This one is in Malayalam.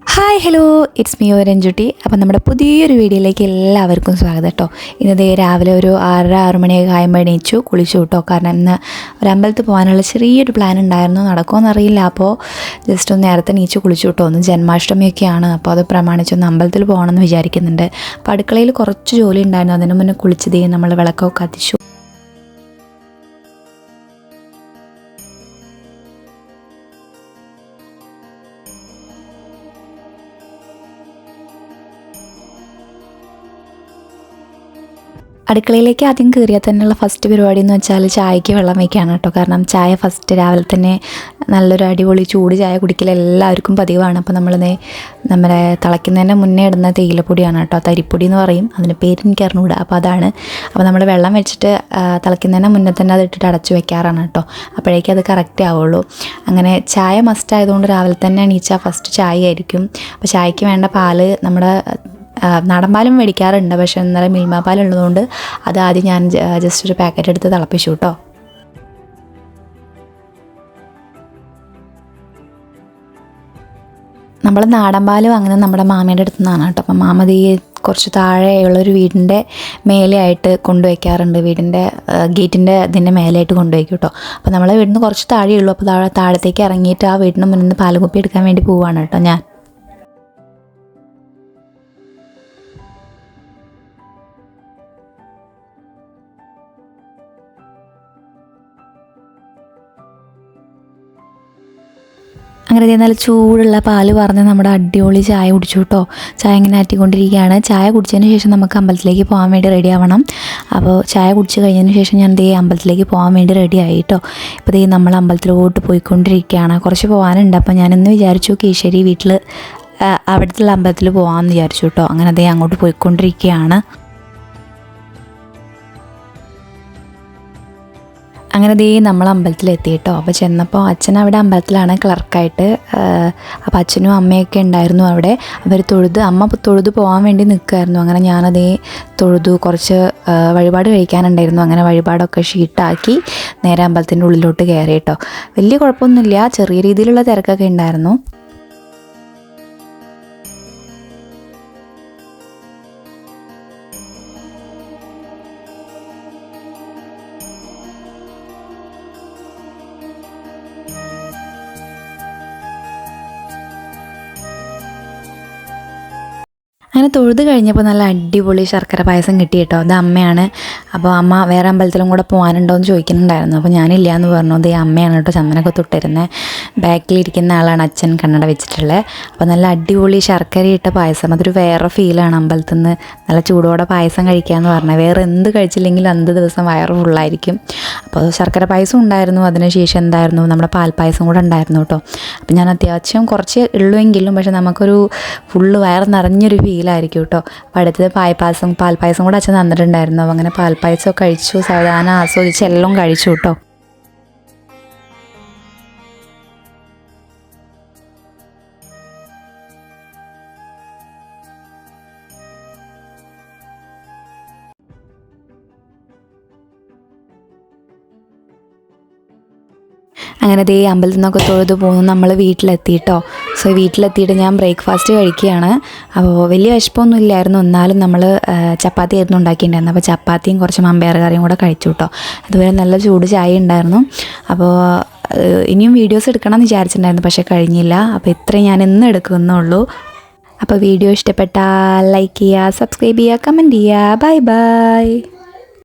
Hi hello it's me Ranjutti അപ്പം നമ്മുടെ പുതിയൊരു വീഡിയോയിലേക്ക് എല്ലാവർക്കും സ്വാഗതം കേട്ടോ. ഇന്നതേ രാവിലെ ഒരു ആറര ആറ് മണിയൊക്കെ ആയുമ്പോൾ എണീച്ചു കുളിച്ചു കേട്ടോ. കാരണം ഇന്ന് ഒരു അമ്പലത്തിൽ പോകാനുള്ള ചെറിയൊരു പ്ലാൻ ഉണ്ടായിരുന്നു. നടക്കുമെന്ന് അറിയില്ല. അപ്പോൾ ജസ്റ്റ് ഒന്ന് നേരത്തെ എണീച്ചു കുളിച്ചു കേട്ടോ. ഒന്ന് ജന്മാഷ്ടമിയൊക്കെയാണ്. അപ്പോൾ അത് പ്രമാണിച്ചൊന്ന് അമ്പലത്തിൽ പോകണമെന്ന് വിചാരിക്കുന്നുണ്ട്. അപ്പോൾ അടുക്കളയിൽ കുറച്ച് ജോലി ഉണ്ടായിരുന്നു. അതിന് മുന്നേ കുളിച്ചതേ നമ്മൾ വിളക്കൊക്കെ കത്തിച്ചു. അടുക്കളയിലേക്ക് ആദ്യം കയറിയാൽ തന്നെയുള്ള ഫസ്റ്റ് പരിപാടി എന്ന് വെച്ചാൽ ചായക്ക് വെള്ളം വയ്ക്കുകയാണ് കേട്ടോ. കാരണം ചായ ഫസ്റ്റ് രാവിലെ തന്നെ നല്ലൊരു അടിപൊളി ചൂട് ചായ കുടിക്കൽ എല്ലാവർക്കും പതിവാണ്. അപ്പോൾ നമ്മൾ നമ്മുടെ തിളയ്ക്കുന്നതിന്റെ മുന്നേ ഇടുന്ന തേയിലപ്പൊടിയാണ് കേട്ടോ. തരിപ്പൊടി എന്ന് പറയും. അതിന് പേര് എനിക്ക് അറിഞ്ഞുകൂടാ. അപ്പോൾ അതാണ്. അപ്പോൾ നമ്മൾ വെള്ളം വെച്ചിട്ട് തിളയ്ക്കുന്നതിന് മുന്നേ തന്നെ അത് ഇട്ടിട്ട് അടച്ചു വെക്കാറാണ് കേട്ടോ. അപ്പോഴേക്കും അത് കറക്റ്റ് ആവുള്ളൂ. അങ്ങനെ ചായ മസ്റ്റ് ആയതുകൊണ്ട് രാവിലെ തന്നെ എണീച്ചാൽ ഫസ്റ്റ് ചായ ആയിരിക്കും അപ്പോൾ ചായക്ക് വേണ്ട പാൽ നമ്മുടെ ആ, നാടൻ പാലും മേടിക്കാറുണ്ട്. പക്ഷേ മിൽമ പാലുള്ളതുകൊണ്ട് അത് ആദ്യം ഞാൻ ജസ്റ്റ് ഒരു പാക്കറ്റ് എടുത്ത് തിളപ്പിച്ചു കേട്ടോ. നമ്മൾ നാടൻ പാലും അങ്ങനെ നമ്മുടെ മാമയുടെ അടുത്ത് നിന്നാണ് കേട്ടോ. അപ്പം മാമത് കുറച്ച് താഴെയുള്ളൊരു വീടിന്റെ മേലെയായിട്ട് കൊണ്ടുവയ്ക്കാറുണ്ട്. വീടിന്റെ ഗേറ്റിന്റെ ഇതിന്റെ മേലെയായിട്ട് കൊണ്ടുവയ്ക്കും കേട്ടോ. അപ്പോൾ നമ്മളെ വീടിന് കുറച്ച് താഴെയുള്ളൂ. അപ്പോൾ താഴെ താഴത്തേക്ക് ഇറങ്ങിയിട്ട് ആ വീടിന് മുന്നിൽ നിന്ന് പാലുകുപ്പി എടുക്കാൻ വേണ്ടി പോവാണ് കേട്ടോ ഞാൻ. അങ്ങനെ നല്ല ചൂടുള്ള പാൽ പറഞ്ഞ് നമ്മുടെ അടിപൊളി ചായ കുടിച്ചു കേട്ടോ ചായ ഇങ്ങനെ ആറ്റിക്കൊണ്ടിരിക്കുകയാണ്. ചായ കുടിച്ചതിന് ശേഷം നമുക്ക് അമ്പലത്തിലേക്ക് പോകാൻ വേണ്ടി റെഡി ആവണം. അപ്പോൾ ചായ കുടിച്ച് കഴിഞ്ഞതിന് ശേഷം ഞാൻ ദേ അമ്പലത്തിലേക്ക് പോകാൻ വേണ്ടി റെഡി ആയി കേട്ടോ ഇപ്പോൾ ദേ നമ്മൾ അമ്പലത്തിലോട്ട് പോയിക്കൊണ്ടിരിക്കുകയാണ്. കുറച്ച് പോകാനുണ്ട്. അപ്പോൾ ഞാനിന്ന് വിചാരിച്ചു കീശ്ശേരി വീട്ടിൽ അവിടുത്തെ അമ്പലത്തിൽ പോകാമെന്ന് വിചാരിച്ചു കേട്ടോ അങ്ങനെ ദേ അങ്ങോട്ട് പോയിക്കൊണ്ടിരിക്കുകയാണ്. അങ്ങനെ ദേ നമ്മൾ അമ്പലത്തിലെത്തി കേട്ടോ. അപ്പോൾ ചെന്നപ്പോൾ അച്ഛൻ അവിടെ അമ്പലത്തിലാണ് ക്ലർക്കായിട്ട് അപ്പോൾ അച്ഛനും അമ്മയൊക്കെ ഉണ്ടായിരുന്നു അവിടെ. അവർ തൊഴുത് അമ്മ തൊഴുത് പോകാൻ വേണ്ടി നിൽക്കുമായിരുന്നു അങ്ങനെ ഞാനതേ തൊഴുതു കുറച്ച് വഴിപാട് കഴിക്കാനുണ്ടായിരുന്നു. അങ്ങനെ വഴിപാടൊക്കെ ഷീട്ടാക്കി നേരെ അമ്പലത്തിന്റെ ഉള്ളിലോട്ട് കയറി കേട്ടോ. വലിയ കുഴപ്പമൊന്നുമില്ല. ചെറിയ രീതിയിലുള്ള തിരക്കൊക്കെ ഉണ്ടായിരുന്നു. അങ്ങനെ തൊഴുത് കഴിഞ്ഞപ്പോൾ നല്ല അടിപൊളി ശർക്കര പായസം കിട്ടി കേട്ടോ അത് അമ്മയാണ്. അപ്പോൾ അമ്മ വേറെ അമ്പലത്തിലും കൂടെ പോകാനുണ്ടോ എന്ന് ചോദിക്കുന്നുണ്ടായിരുന്നു. അപ്പോൾ ഞാനില്ല എന്ന് പറഞ്ഞു. ഈ അമ്മയാണ് കേട്ടോ ചന്ദനൊക്കെ തൊട്ടിരുന്നത് ബാക്കിലിരിക്കുന്ന ആളാണ് അച്ഛൻ കണ്ണട വെച്ചിട്ടുള്ളത് അപ്പോൾ നല്ല അടിപൊളി ശർക്കര ഇട്ട പായസം. അതൊരു വേറെ ഫീലാണ് അമ്പലത്തിൽ നിന്ന് നല്ല ചൂടോടെ പായസം കഴിക്കാമെന്ന് പറഞ്ഞത് വേറെ എന്ത് കഴിച്ചില്ലെങ്കിലും അന്ത് ദിവസം വയറ് ഫുള്ളായിരിക്കും അപ്പോൾ ശർക്കര പായസം ഉണ്ടായിരുന്നു. അതിനുശേഷം എന്തായിരുന്നു? നമ്മുടെ പാൽപ്പായസം കൂടെ ഉണ്ടായിരുന്നു കേട്ടോ. അപ്പോൾ ഞാൻ അത്യാവശ്യം കുറച്ച് ഉള്ളുവെങ്കിലും പക്ഷേ നമുക്കൊരു ഫുള്ള് വയറ് നിറഞ്ഞൊരു ഫീലായിരിക്കും കേട്ടോ അപ്പോൾ അടുത്തത് പാൽപ്പായസം കൂടെ അച്ഛൻ തന്നിട്ടുണ്ടായിരുന്നു. അപ്പോൾ അങ്ങനെ പാൽപ്പായസം കഴിച്ചു സാധാരണ ആസ്വദിച്ച് എല്ലാം കഴിച്ചു കേട്ടോ അങ്ങനെ ദേ അമ്പലത്തിൽ നിന്നൊക്കെ തൊഴുത് പോകുന്നു നമ്മൾ വീട്ടിലെത്തിയിട്ടോ സോ വീട്ടിലെത്തിയിട്ട് ഞാൻ ബ്രേക്ക്ഫാസ്റ്റ് കഴിക്കുകയാണ്. അപ്പോൾ വലിയ വിശപ്പൊന്നും ഇല്ലായിരുന്നു. എന്നാലും നമ്മൾ ചപ്പാത്തി ആയിരുന്നു ഉണ്ടാക്കിയിട്ടുണ്ടായിരുന്നു അപ്പോൾ ചപ്പാത്തിയും കുറച്ച് മമ്പയർ കറിയും കൂടെ കഴിച്ചു കേട്ടോ. അതുപോലെ നല്ല ചൂട് ചായ ഉണ്ടായിരുന്നു. അപ്പോൾ ഇനിയും വീഡിയോസ് എടുക്കണം എന്ന് വിചാരിച്ചിട്ടുണ്ടായിരുന്നു പക്ഷേ കഴിഞ്ഞില്ല. അപ്പോൾ ഇത്രയും ഞാൻ ഇന്ന് എടുക്കുന്നുള്ളൂ. അപ്പോൾ വീഡിയോ ഇഷ്ടപ്പെട്ടാൽ ലൈക്ക് ചെയ്യുക സബ്സ്ക്രൈബ് ചെയ്യുക കമന്റ് ചെയ്യുക. Bye bye